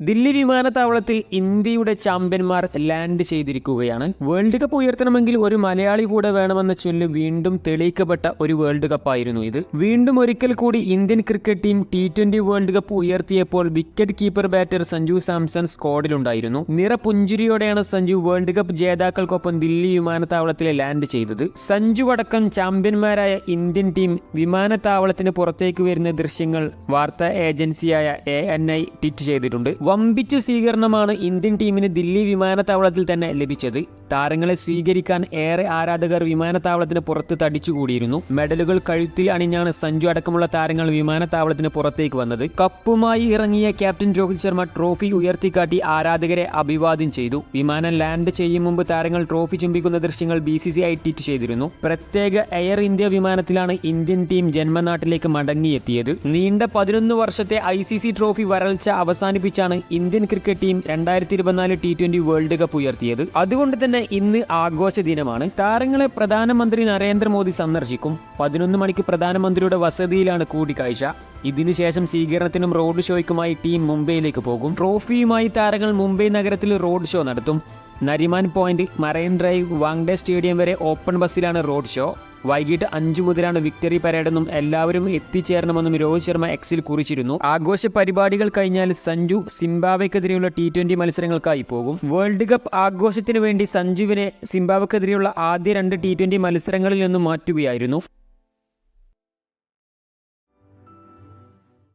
ദില്ലി വിമാനത്താവളത്തിൽ ഇന്ത്യയുടെ ചാമ്പ്യന്മാർ ലാൻഡ് ചെയ്തിരിക്കുകയാണ്. വേൾഡ് കപ്പ് ഉയർത്തണമെങ്കിൽ ഒരു മലയാളി കൂടെ വേണമെന്ന ചൊല്ല് വീണ്ടും തെളിയിക്കപ്പെട്ട ഒരു വേൾഡ് കപ്പായിരുന്നു ഇത്. വീണ്ടും ഒരിക്കൽ കൂടി Indian cricket team T twenty world cup ഉയർത്തിയപ്പോൾ wicket keeper batter Sanju Samson സ്ക്വാഡിലുണ്ടായിരുന്നു നിറപുഞ്ചിരിയോടെയാണ് സഞ്ജു വേൾഡ് കപ്പ് ജേതാക്കൾക്കൊപ്പം ദില്ലി വിമാനത്താവളത്തിൽ ലാൻഡ് ചെയ്തത്. സഞ്ജു അടക്കം ചാമ്പ്യന്മാരായ ഇന്ത്യൻ ടീം വിമാനത്താവളത്തിന് പുറത്തേക്ക് വരുന്ന ദൃശ്യങ്ങൾ വാർത്താ ഏജൻസിയായ എ എൻ ഐ ട്വീറ്റ് ചെയ്തിട്ടുണ്ട്. വമ്പിച്ച സ്വീകരണമാണ് ഇന്ത്യൻ ടീമിന് ദില്ലി വിമാനത്താവളത്തിൽ തന്നെ ലഭിച്ചത്. താരങ്ങളെ സ്വീകരിക്കാൻ ഏറെ ആരാധകർ വിമാനത്താവളത്തിന് പുറത്ത് തടിച്ചുകൂടിയിരുന്നു. മെഡലുകൾ കഴുത്തിൽ അണിഞ്ഞാണ് സഞ്ജു അടക്കമുള്ള താരങ്ങൾ വിമാനത്താവളത്തിന് പുറത്തേക്ക് വന്നത്. കപ്പുമായി ഇറങ്ങിയ ക്യാപ്റ്റൻ രോഹിത് ശർമ്മ ട്രോഫി ഉയർത്തിക്കാട്ടി ആരാധകരെ അഭിവാദ്യം ചെയ്തു. വിമാനം ലാൻഡ് ചെയ്യും മുമ്പ് താരങ്ങൾ ട്രോഫി ചുംബിക്കുന്ന ദൃശ്യങ്ങൾ B C C I tweet ചെയ്തിരുന്നു. പ്രത്യേക എയർ ഇന്ത്യ വിമാനത്തിലാണ് ഇന്ത്യൻ ടീം ജന്മനാട്ടിലേക്ക് മടങ്ങിയെത്തിയത്. നീണ്ട പതിനൊന്ന് വർഷത്തെ ഐ സി സി ട്രോഫി വരൾച്ച അവസാനിപ്പിച്ചാണ് ഇന്ത്യൻ ക്രിക്കറ്റ് ടീം രണ്ടായിരത്തി ഇരുപത്തിനാല് ടി ട്വന്റി വേൾഡ് കപ്പ് ഉയർത്തിയത്. അതുകൊണ്ട് തന്നെ ഇന്ന് ആഘോഷ ദിനമാണ്. താരങ്ങളെ പ്രധാനമന്ത്രി നരേന്ദ്രമോദി സന്ദർശിക്കും. പതിനൊന്ന് മണിക്ക് പ്രധാനമന്ത്രിയുടെ വസതിയിലാണ് കൂടിക്കാഴ്ച. ഇതിനുശേഷം സ്വീകരണത്തിനും റോഡ് ഷോയ്ക്കുമായി ടീം മുംബൈയിലേക്ക് പോകും. ട്രോഫിയുമായി താരങ്ങൾ മുംബൈ നഗരത്തിൽ റോഡ് ഷോ നടത്തും. Nariman point marine drive Wankhede stadium വരെ ഓപ്പൺ ബസ്സിലാണ് റോഡ് ഷോ. വൈകിട്ട് അഞ്ചു മുതലാണ് വിക്ടറി പരേഡെന്നും എല്ലാവരും എത്തിച്ചേരണമെന്നും രോഹിത് ശർമ്മ എക്സിൽ കുറിച്ചിരുന്നു. ആഘോഷ പരിപാടികൾ കഴിഞ്ഞാൽ സഞ്ജു സിംബാബ്വെക്കെതിരെയുള്ള ടി ട്വന്റി മത്സരങ്ങൾക്കായി പോകും. വേൾഡ് കപ്പ് ആഘോഷത്തിന് വേണ്ടി സഞ്ജുവിനെ സിംബാബ്വെക്കെതിരെയുള്ള ആദ്യ രണ്ട് ടി ട്വന്റി മത്സരങ്ങളിൽ നിന്നും മാറ്റുകയായിരുന്നു.